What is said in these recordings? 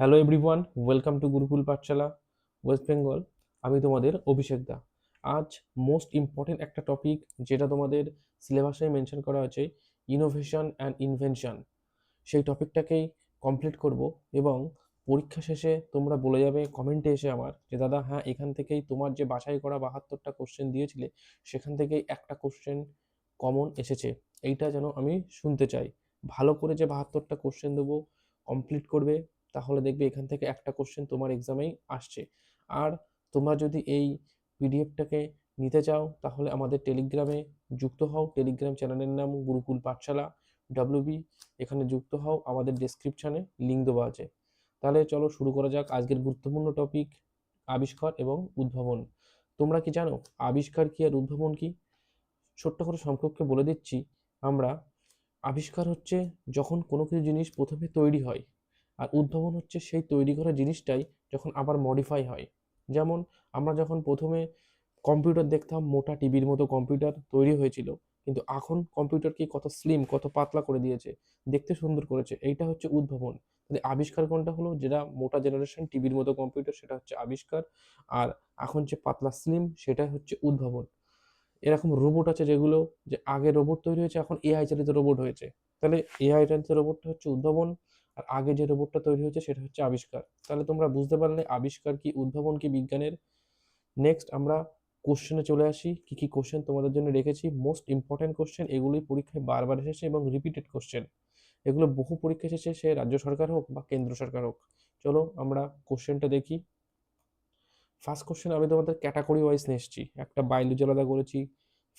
Hello everyone welcome to Gurukul Pathshala West Bengal আমি তোমাদের অভিষেক দা। আজ মোস্ট ইম্পর্টেন্ট একটা টপিক যেটা তোমাদের সিলেবাসে মেনশন করা হয়েছে ইনোভেশন অ্যান্ড ইনভেনশন সেই টপিকটাকেই কমপ্লিট করব এবং পরীক্ষা শেষে তোমরা বলে যাবে কমেন্টে এসে আমার যে, দাদা হ্যাঁ এখান থেকেই তোমার যে, বাছাই করা বাহাত্তরটা কোশ্চেন দিয়েছিলে, সেখান থেকেই একটা কোশ্চেন কমন এসেছে। এইটা যেন আমি শুনতে চাই। ভালো করে যে, বাহাত্তরটা কোশ্চেন দেবো কমপ্লিট করবে তাহলে দেখবে এখান থেকে একটা কোশ্চেন তোমার এক্সামেই আসছে। আর তোমরা যদি এই পিডিএফটাকে নিতে চাও, তাহলে আমাদের টেলিগ্রামে যুক্ত হও। টেলিগ্রাম চ্যানেলের নাম গুরুকুল পাঠশালা ডাব্লিউবি এখানে যুক্ত হও। আমাদের ডেসক্রিপশানে লিঙ্ক দেওয়া আছে। তাহলে চলো শুরু করা যাক আজকের গুরুত্বপূর্ণ টপিক আবিষ্কার এবং উদ্ভাবন। তোমরা কি জানো আবিষ্কার কি আর উদ্ভাবন কি? ছোট্ট করে সংক্ষেপকে বলে দিচ্ছি, আমরা আবিষ্কার হচ্ছে যখন কোনো কিছু জিনিস প্রথমে তৈরি হয়। আর উদ্ভাবন হচ্ছে সেই তৈরি করা জিনিসটাই যখন আবার মডিফাই হয়। যেমন আমরা যখন প্রথমে কম্পিউটার দেখতাম, মোটা টিভির মতো কম্পিউটার তৈরি হয়েছিল, কিন্তু এখন কম্পিউটারকে কত স্লিম কত পাতলা করে দিয়েছে, দেখতে সুন্দর করেছে, এইটা হচ্ছে উদ্ভাবন। আবিষ্কার কোনটা হলো? যেটা মোটা জেনারেশন টিভির মতো কম্পিউটার সেটা হচ্ছে আবিষ্কার, আর এখন যে পাতলা স্লিম সেটাই হচ্ছে উদ্ভাবন। এরকম রোবট আছে যেগুলো, যে আগে রোবট তৈরি হয়েছে, এখন এআই চালিত রোবট হয়েছে। তাহলে এআই চালিত রোবটটা হচ্ছে উদ্ভাবন আর আগে যে রোবটটা তৈরি হয়েছে সেটা হচ্ছে আবিষ্কার। তাহলে তোমরা বুঝতে পারলে আবিষ্কার কি উদ্ভাবন কি বিজ্ঞানের। নেক্সট আমরা কোশ্চেনে চলে আসি, কি কি কোশ্চেন তোমাদের জন্য রেখেছি। মোস্ট ইম্পর্টেন্ট কোশ্চেন এগুলোই পরীক্ষায় বারবার এসেছে এবং রিপিটেড কোশ্চেন এগুলো বহু পরীক্ষা এসেছে, সে রাজ্য সরকার হোক বা কেন্দ্র সরকার হোক। চলো আমরা কোশ্চেনটা দেখি। ফার্স্ট কোশ্চেন আমি তোমাদের ক্যাটাগরি ওয়াইজ নিয়ে এসেছি। একটা বায়োলজি আলাদা করেছি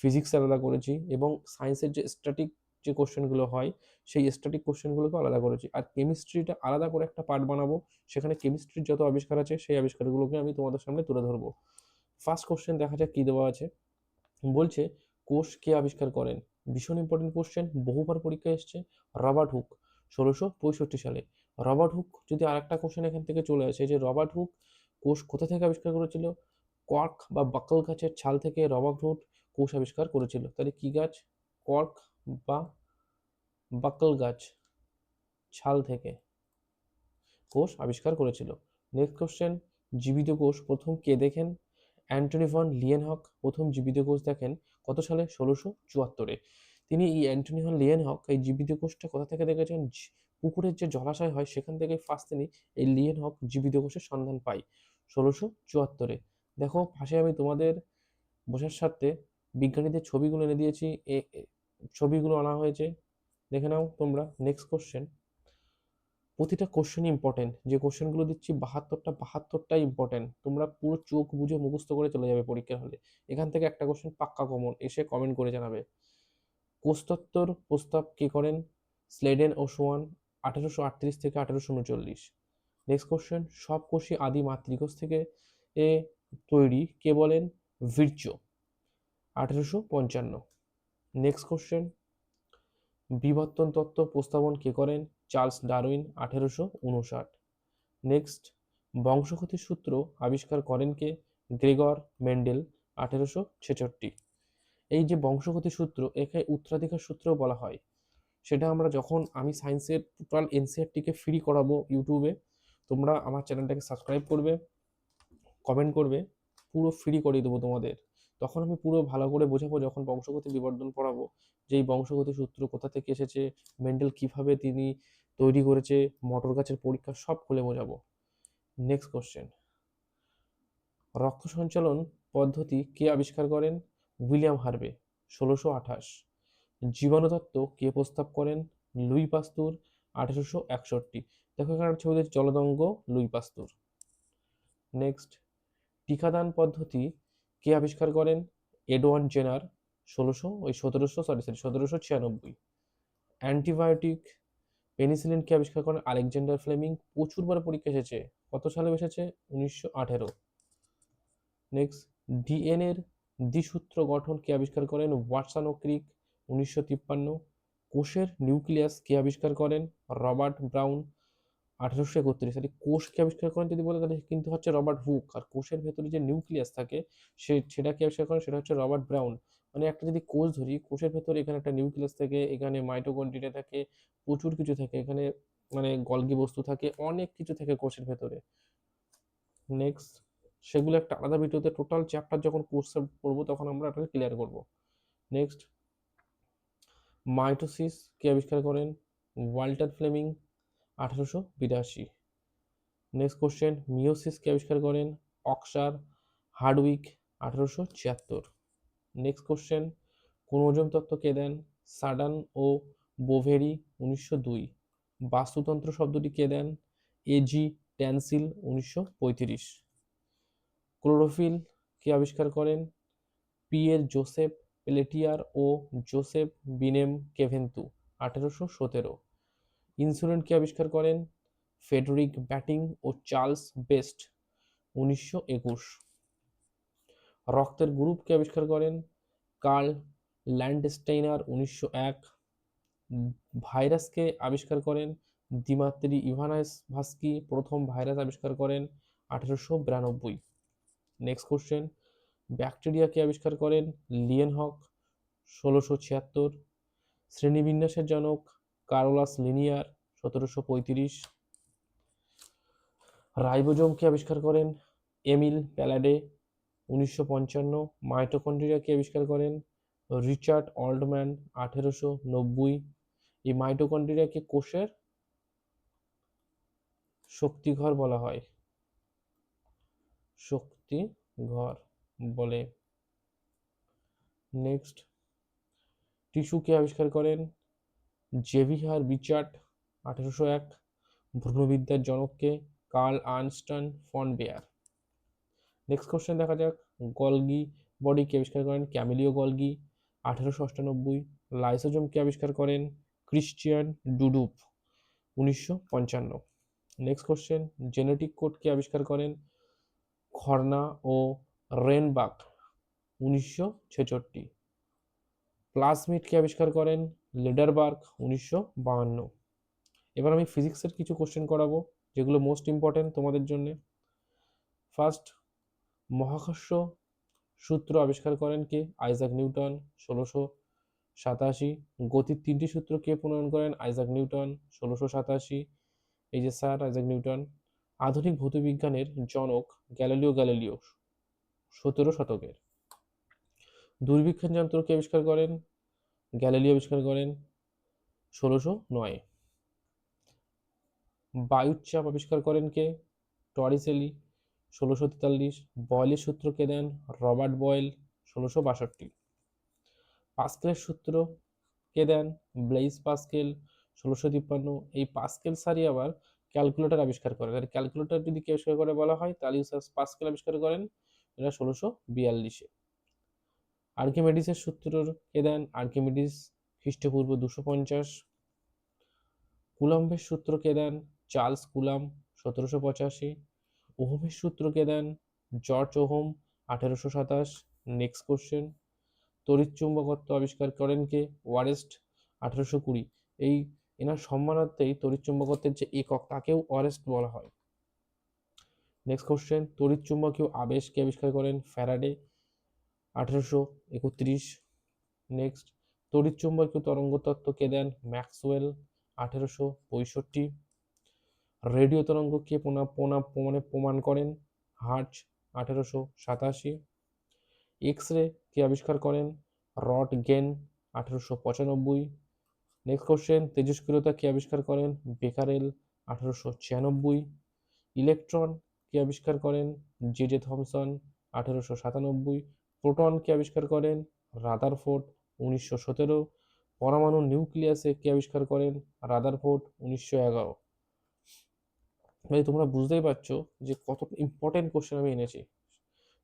ফিজিক্স আলাদা করেছি এবং সায়েন্সের যে স্ট্যাটিক যে কোশ্চেনগুলো হয়, সেই স্ট্যাটিক কোশ্চেনগুলোকে আলাদা করেছি আর কেমিস্ট্রিটা আলাদা করে একটা পার্ট বানাবো, সেখানে কেমিস্ট্রির যত আবিষ্কার আছে, সেই আবিষ্কারগুলোকে আমি তোমাদের সামনে তুলে ধরবো। ফার্স্ট কোশ্চেন দেখা যাক কী দেওয়া আছে। বলছে, কোষ কে আবিষ্কার করেন? ভীষণ ইম্পর্টেন্ট কোশ্চেন বহুবার পরীক্ষায় এসছে, রবার্ট হুক, ষোলোশো পঁয়ষট্টি সালে। রবার্ট হুক যদি আরেকটা কোশ্চেন এখান থেকে চলে আসে, যে রবার্ট হুক কোষ কোথা থেকে আবিষ্কার করেছিল? কর্ক বা বাকল গাছের ছাল থেকে রবার্ট হুক কোষ আবিষ্কার করেছিল। তাহলে কি গাছ? কর্ক বা বাকল গাছ ছাল থেকে কোষ আবিষ্কার করেছিল। নেক্সট কোশ্চেন জীবিত কোষ প্রথম কে দেখেন? অ্যান্টনি ভন লিয়েনহক প্রথম জীবিত কোষ দেখেন কত সালে? ষোলোশো চুয়াত্তরে। তিনি এই অ্যান্টনি ভন লিয়েনহক এই জীবিত কোষটা কোথা থেকে দেখেছেন? পুকুরের যে জলাশয় হয় সেখান থেকে ফার্স্ট তিনি এই লিয়েনহক জীবিত কোষের সন্ধান পাই। ষোলোশো চুয়াত্তরে। দেখো পাশে আমি তোমাদের বোঝার সাথে বিজ্ঞানীদের ছবিগুলো এনে দিয়েছি, এ ছবিগুলো আনা হয়েছে। দেখে নাও তোমরা নেক্সট কোশ্চেন প্রতিটা কোশ্চেন ইম্পর্টেন্ট যে কোশ্চেনগুলো দিচ্ছি, বাহাত্তরটা, বাহাত্তরটাই ইম্পর্টেন্ট তোমরা পুরো চোখ বুঝে মুখস্থ করে চলে যাবে পরীক্ষার হলে। এখান থেকে একটা কোশ্চেন পাক্কা কমন এসে কমেন্ট করে জানাবে। কোষতত্ত্বর প্রস্তাব কে করেন? স্লেডেন ও সোয়ান আঠেরোশো আটত্রিশ থেকে আঠেরোশো উনচল্লিশ। নেক্সট কোশ্চেন সব কোষই আদি মাতৃকোষ থেকে এ তৈরি কে বলেন? ভির্চো আঠেরোশো পঞ্চান্ন। নেক্সট কোশ্চেন বিবর্তন তত্ত্ব প্রস্তাবন কে করেন? চার্লস ডারউইন, আঠেরোশো উনষাট। নেক্সট বংশগতির সূত্র আবিষ্কার করেন কে? গ্রেগর মেন্ডেল, আঠেরোশো ছেষট্টি। এই যে বংশগতি সূত্র, একে উত্তরাধিকার সূত্র বলা হয়। সেটা আমরা যখন আমি সায়েন্সের টোটাল এনসিআরটিকে ফ্রি করাবো ইউটিউবে, তোমরা আমার চ্যানেলটাকে সাবস্ক্রাইব করবে কমেন্ট করবে, পুরো ফ্রি করিয়ে দেবো তোমাদের। তখন আমি পুরো ভালো করে বোঝাবো যখন বংশগতি বিবর্ধন পড়াবো, যে এই বংশগতি সূত্র কোথা থেকে এসেছে, মেন্ডেল কীভাবে তিনি তৈরি করেছে, মটর গাছের পরীক্ষা সব খুলে বোঝাবো। নেক্সট কোশ্চেন রক্ত সঞ্চালন পদ্ধতি কে আবিষ্কার করেন? উইলিয়াম হার্বে ষোলোশো আঠাশ। জীবাণুতত্ত্ব কে প্রস্তাব করেন? লুই পাস্তুর, আঠেরোশো একষট্টি। দেখো এখানে ছবিতে জলদঙ্গ লুই পাস্তুর। নেক্সট টিকাদান পদ্ধতি কে আবিষ্কার করেন? এডওয়ার্ড জেনার ষোলোশো, ওই সতেরোশো সরি সরি সতেরোশো ছিয়ানব্বই। অ্যান্টিবায়োটিক পেনিসিলিন কে আবিষ্কার করেন? আলেকজান্ডার ফ্লেমিং প্রচুরবার পরীক্ষা এসেছে। কত সালে এসেছে? উনিশশো আঠেরো। নেক্সট ডিএনএর দ্বিসূত্র গঠন কে আবিষ্কার করেন? ওয়াটসন ও ক্রিক, উনিশশো তিপ্পান্ন। কোষের নিউক্লিয়াস কে আবিষ্কার করেন? রবার্ট ব্রাউন আঠারোশো একত্রিশ সালে কোষকে আবিষ্কার করেন যদি বলে তাহলে কিন্তু হচ্ছে রবার্ট হুক। আর কোষের ভেতরে যে নিউক্লিয়াস থাকে, সে সেটাকে আবিষ্কার করেন? সেটা হচ্ছে রবার্ট ব্রাউন। মানে একটা যদি কোষ ধরি, কোষের ভেতরে এখানে একটা নিউক্লিয়াস থাকে, এখানে মাইটোকন্ড্রিয়া থাকে, প্রচুর কিছু থাকে, এখানে মানে গলগি বস্তু থাকে, অনেক কিছু থাকে কোষের ভেতরে। নেক্সট সেগুলো একটা আলাদা ভিডিওতে টোটাল চ্যাপ্টার যখন কোর্সে পড়ব, তখন আমরা এটাকে ক্লিয়ার করব। নেক্সট মাইটোসিস কে আবিষ্কার করেন? ওয়াল্টার ফ্লেমিং আঠারোশো বিরাশি। নেক্সট কোশ্চেন মিওসিস কে আবিষ্কার করেন? অক্সার, হার্ডউইক, আঠারোশো ছিয়াত্তর। নেক্সট কোশ্চেন ক্রোমোজোম তত্ত্ব কে দেন? সাডান ও বোভেরি, উনিশশো দুই। বাস্তুতন্ত্র শব্দটি কে দেন? এজি ট্যানসিল উনিশশো পঁয়ত্রিশ। ক্লোরোফিল কে আবিষ্কার করেন? পিয়ের জোসেফ, পেলেটিয়ার ও জোসেফ বিনেম কেভেন্তু, আঠেরোশো সতেরো। ইনসুলিন কে আবিষ্কার করেন? ফেডরিক ব্যাটিং ও চার্লস বেস্ট, উনিশশো একুশ। রক্তের গ্রুপকে আবিষ্কার করেন? কার্ল ল্যান্ডস্টেইনার, উনিশশো এক। ভাইরাসকে আবিষ্কার করেন? দিমাত্রি ইভানাইস ভাস্কি, প্রথম ভাইরাস আবিষ্কার করেন আঠেরোশো বিরানব্বই। নেক্সট কোশ্চেন ব্যাকটেরিয়াকে আবিষ্কার করেন? লিয়েনহক ষোলোশো ছিয়াত্তর। শ্রেণীবিন্যাসের জনক কারোলাস লিনিয়ার, সতেরোশো পঁয়ত্রিশ। রাইবোজোমকে আবিষ্কার করেন এমিল প্যালাডে, উনিশশো পঞ্চান্ন। মাইটোকন্ড্রিয়াকে আবিষ্কার করেন রিচার্ড অল্ডম্যান, আঠেরোশো নব্বই। এই মাইটোকন্ড্রিয়াকে কোষের শক্তিঘর বলা হয়। শক্তিঘর বলে। নেক্সট, টিস্যুকে আবিষ্কার করেন জেভিহার রিচার্ড, আঠেরোশো এক, ভ্রূণবিদ্যার জনককে Karl Ernst von Baer. Next question দেখা যাক। গলগি বডিকে আবিষ্কার করেন ক্যামিলিও গলগি। আঠেরোশো অষ্টানব্বই লাইসোজোমকে আবিষ্কার করেন ক্রিশ্চিয়ান ডুডুপ। উনিশশো পঞ্চান্ন। নেক্সট কোশ্চেন জেনেটিক কোডকে আবিষ্কার করেন খর্না ও রেনবাক। উনিশশো ছেষট্টি প্লাজমিডকে আবিষ্কার করেন লেডারবার্গ উনিশশো বাহান্ন। এবার আমি ফিজিক্সের কিছু কোশ্চেন করাবো, যেগুলো মোস্ট ইম্পর্টেন্ট তোমাদের জন্য। ফার্স্ট মহাকর্ষ সূত্র আবিষ্কার করেন কে? আইজাক নিউটন ষোলোশো সাতাশি। গতির তিনটি সূত্র কে প্রণয়ন করেন? আইজাক নিউটন ষোলোশো সাতাশি। এই যে স্যার আইজাক নিউটন আধুনিক ভৌতবিজ্ঞানের জনক গ্যালিলিও গ্যালিলিও, সতেরো শতকের। দূরবীক্ষণ যন্ত্রকে আবিষ্কার করেন? গ্যালিলিও আবিষ্কার করেন ষোলোশো নয়। বায়ুর চাপ আবিষ্কার করেন কে? টরিসেলি ষোলোশো তেতাল্লিশ। বয়েলের সূত্র কে দেন? রবার্ট বয়েল, ষোলোশো বাষট্টি। পাস্কেলের সূত্র কে দেন? ব্লেইস পাস্কেল, ষোলোশো তিপ্পান্ন। এই পাস্কেল সারি আবার ক্যালকুলেটর আবিষ্কার করেন। আর ক্যালকুলেটর যদি কে আবিষ্কার করে বলা হয়, তাহলে পাস্কেল আবিষ্কার করেন, এটা ষোলোশো বিয়াল্লিশে। আর্কিমেডিসের সূত্র কে দেন? আর্কিমেডিস খ্রিস্টপূর্ব দুশো পঞ্চাশ। কুলাম্বের সূত্র কে দেন? চার্লস কুলাম সতেরোশো পঁচাশি। ওহমের সূত্র কে দেন? জর্জ ওহম আঠেরোশো সাতাশ। Next question. তড়িৎচুম্বকত্ব আবিষ্কার করেন কে? ওয়ারেস্ট আঠেরোশো কুড়ি। এই এনার সম্মানার্থেই তড়িৎচুম্বকত্বের যে একক, তাকেও ওয়ারেস্ট বলা হয়। Next question. তড়িৎচুম্বকীয় আবেশকে আবিষ্কার করেন? ফ্যারাডে। আঠেরোশো একত্রিশ। নেক্সট তড়িৎচুম্বকীয় তরঙ্গ তত্ত্ব কে দেন? ম্যাক্সওয়েল আঠেরোশো পঁয়ষট্টি। রেডিও তরঙ্গ কে পোনা পোনা মানে প্রমাণ করেন? হার্চ আঠেরোশো সাতাশি। এক্স রে কে আবিষ্কার করেন? রড গেন আঠেরোশো পঁচানব্বই। নেক্সট কোশ্চেন তেজস্ক্রিয়তা কে আবিষ্কার করেন? বেকারেল আঠেরোশো ছিয়ানব্বই। ইলেকট্রন কে আবিষ্কার করেন? জে জে থমসন আঠেরোশো সাতানব্বই। প্রোটন কে আবিষ্কার করেন রাদারফোর্ড উনিশশো সতেরো, পরমাণু নিউক্লিয়াসে কে আবিষ্কার করেন রাদারফোর্ড উনিশশো এগারো। ভাই, তোমরা বুঝতেই পারছ যে কত ইম্পর্টেন্ট কোশ্চেন আমি এনেছি।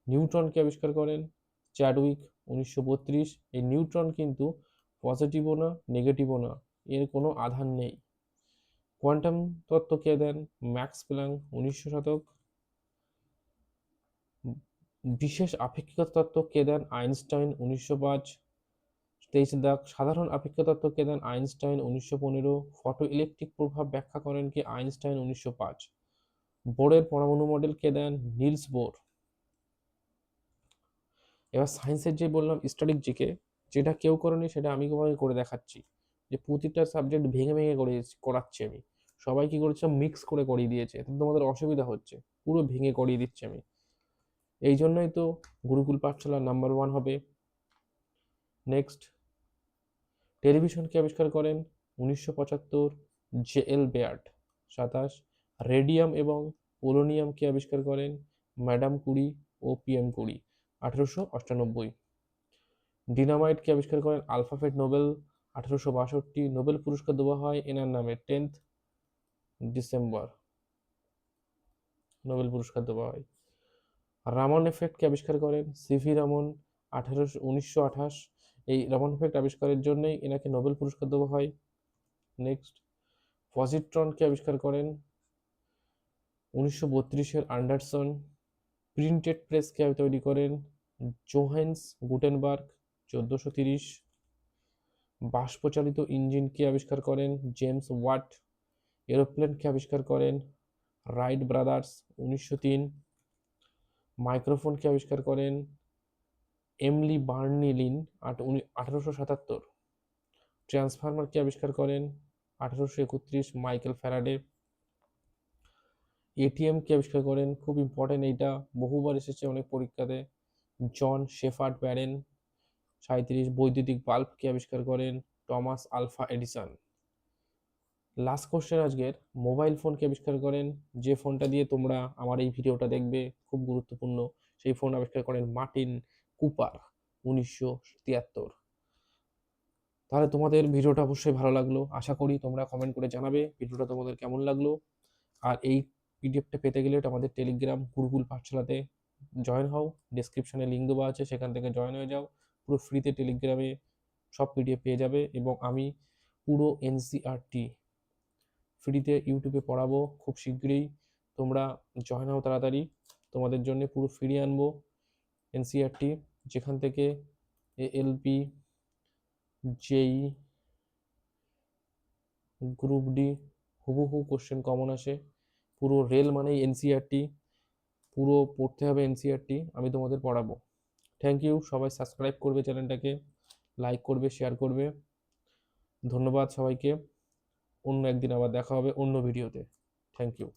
নিউট্রনকে আবিষ্কার করেন চ্যাডউইক উনিশশো বত্রিশ, এই নিউট্রন কিন্তু পজিটিভও না নেগেটিভও না, এর কোনো আধার নেই। কোয়ান্টাম তত্ত্ব কে দেন? ম্যাক্স প্ল্যাং উনিশশো শতক বিশেষ আপেক্ষিকতা তত্ত্ব কে দেন আইনস্টাইন উনিশশো পাঁচ তেইশ দাগ। সাধারণ আপেক্ষিক তত্ত্ব কে দেন আইনস্টাইন উনিশশো পনেরো। ফটো ইলেকট্রিক প্রভাব ব্যাখ্যা করেন কি আইনস্টাইন উনিশশো পাঁচ। বোরের পরমাণু মডেল কে দেন নিলস বোর। এবার সায়েন্সের যে বললাম স্ট্যাটিক জিকে, যেটা কেউ করেনি সেটা আমি তোমাকে করে দেখাচ্ছি। যে প্রতিটা সাবজেক্ট ভেঙে ভেঙে করে করাচ্ছি আমি। সবাই কি করেছে? মিক্স করে করিয়ে দিয়েছে। তোমাদের অসুবিধা হচ্ছে। পুরো ভেঙে করিয়ে দিচ্ছি আমি। এই জন্যই তো গুরুকুল পাঠশালা নাম্বার ওয়ান হবে। নেক্সট টেলিভিশনকে আবিষ্কার করেন উনিশশো পঁচাত্তর জে এল বেয়ার্ড। সাতাশ, রেডিয়াম এবং পোলোনিয়ামকে আবিষ্কার করেন ম্যাডাম কুরি ও পিএম কুরি, আঠেরোশো অষ্টানব্বই। ডিনামাইটকে আবিষ্কার করেন আলফাফেট নোবেল, আঠেরোশো বাষট্টি। নোবেল পুরস্কার দেওয়া হয় এনার নামে, টেন্থ ডিসেম্বর। নোবেল পুরস্কার দেওয়া হয়। রামন এফেক্টকে আবিষ্কার করেন সিভি রামন আঠারোশো, উনিশশো আঠাশ। এই রামন এফেক্ট আবিষ্কারের জন্যই এনাকে নোবেল পুরস্কার দেওয়া হয়। নেক্সট পজিট্রনকে আবিষ্কার করেন উনিশশো বত্রিশের আন্ডারসন। প্রিন্টেড প্রেসকে তৈরি করেন জোহেন্স গুটেনবার্গ চোদ্দোশো তিরিশ। বাষ্পচালিত ইঞ্জিনকে আবিষ্কার করেন জেমস ওয়াট এরোপ্লেনকে আবিষ্কার করেন রাইট ব্রাদার্স উনিশশো তিন। মাইক্রোফোনকে আবিষ্কার করেন এমলি বার্নিলিন আট উনি আঠারোশো সাতাত্তর। ট্রান্সফরমারকে আবিষ্কার করেন আঠারোশো একত্রিশ মাইকেল ফ্যারাডে। এটিএমকে আবিষ্কার করেন, খুব ইম্পর্টেন্ট এইটা, বহুবার এসেছে অনেক পরীক্ষাতে। জন শেফার্ড ব্যারেন সাঁত্রিশ বৈদ্যুতিক বাল্বকে আবিষ্কার করেন, Thomas Alva Edison. Last question আজকের। মোবাইল ফোনকে আবিষ্কার করেন, যে ফোনটা দিয়ে তোমরা আমার এই ভিডিওটা দেখবে, খুব গুরুত্বপূর্ণ। সেই ফোন আবিষ্কার করেন মার্টিন কুপার উনিশশো তিয়াত্তর। তাহলে তোমাদের ভিডিওটা অবশ্যই ভালো লাগল। আশা করি তোমরা কমেন্ট করে জানাবে ভিডিওটা তোমাদের কেমন লাগল। আর এই পিডিএফটা পেতে গেলে আমাদের টেলিগ্রাম গুরুকুল পাঠশালাতে জয়েন হও। ডিসক্রিপশনে লিঙ্ক দেওয়া আছে, সেখান থেকে জয়েন হয়ে যাও। পুরো ফ্রিতে টেলিগ্রামে সব পিডিএফ পেয়ে যাবে এবং আমি পুরো এনসিআরটি ফ্রিতে ইউটিউবে পড়াবো খুব শীঘ্রই। তোমরা জয়েন হও তাড়াতাড়ি। তোমাদের জন্য পুরো ফ্রি আনব এনসিআরটি যেখান থেকে এএলপি জেই গ্রুপ ডি হুবহু কোশ্চেন কমন আসে। পুরো রেল মানেই এনসিআরটি পুরো পড়তে হবে এনসিআরটি আমি তোমাদের পড়াবো। থ্যাংক ইউ সবাই সাবস্ক্রাইব করবে চ্যানেলটাকে লাইক করবে শেয়ার করবে। ধন্যবাদ সবাইকে। অন্য একদিন আবার দেখা হবে অন্য ভিডিওতে থ্যাংক ইউ